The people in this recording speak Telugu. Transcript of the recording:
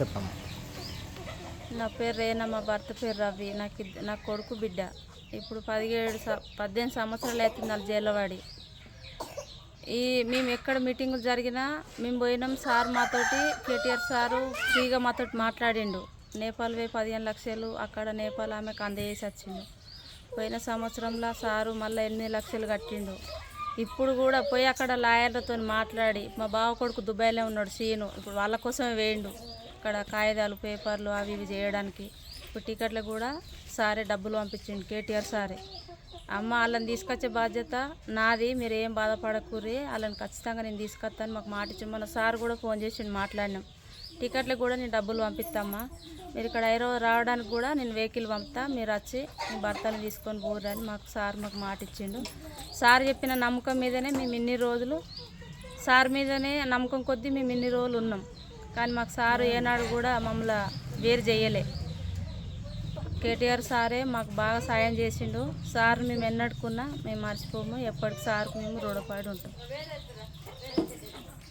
చెప్పమ్మా. నా పేరు రేనా మా భర్త పేరు రవి. నాకు నా కొడుకు బిడ్డ. ఇప్పుడు పదిహేడు స- పద్దెనిమిది సంవత్సరాలు అవుతుంది వాళ్ళు జైల్లో వాడి ఈ మేము ఎక్కడ మీటింగులు జరిగినా మేము పోయినాం సార్ మాతోటి కేటీఆర్ సారు ఫ్రీగా మాతోటి మాట్లాడిండు. నేపాల్ పోయి పదిహేను లక్షలు అక్కడ నేపాల్ ఆమెకు అందజేసి వచ్చిండు. పోయిన సంవత్సరంలో సారు మళ్ళీ ఎనిమిది లక్షలు కట్టిండు. ఇప్పుడు కూడా పోయి అక్కడ లాయర్లతో మాట్లాడి మా బావ కొడుకు దుబాయ్లో ఉన్నాడు సీను. ఇప్పుడు వాళ్ళ కోసమే వేయండు. అక్కడ కాగితాలు పేపర్లు అవి ఇవి చేయడానికి. ఇప్పుడు టికెట్లు కూడా సారే డబ్బులు పంపించిండు కేటీఆర్ సారే. అమ్మ వాళ్ళని తీసుకొచ్చే బాధ్యత నాది మీరు ఏం బాధపడకూరి వాళ్ళని ఖచ్చితంగా నేను తీసుకొస్తాను మాకు మాట ఇచ్చి మన సార్ కూడా ఫోన్ చేసి మాట్లాడినాం. టికెట్లకు కూడా నేను డబ్బులు పంపిస్తామ్మా మీరు ఇక్కడ ఐరో రావడానికి కూడా నేను వెహికల్ పంపుతా మీరు వచ్చి మీ భర్తను తీసుకొని పోరని మాకు సార్ మాకు మాట ఇచ్చిండు. సార్ చెప్పిన నమ్మకం మీదనే మేము ఇన్ని రోజులు సార్ మీదనే నమ్మకం కొద్దీ మేము ఇన్ని రోజులు ఉన్నాం. కానీ మాకు సారు ఏనాడు కూడా మమ్మల్ని వేరు చేయలే. కేటీఆర్ సారే మాకు బాగా సాయం చేసిండు. సార్ మేము ఎన్నడుకున్నా మేము మర్చిపోము. ఎప్పటికి సార్కు మేము రుణపడి ఉంటాం.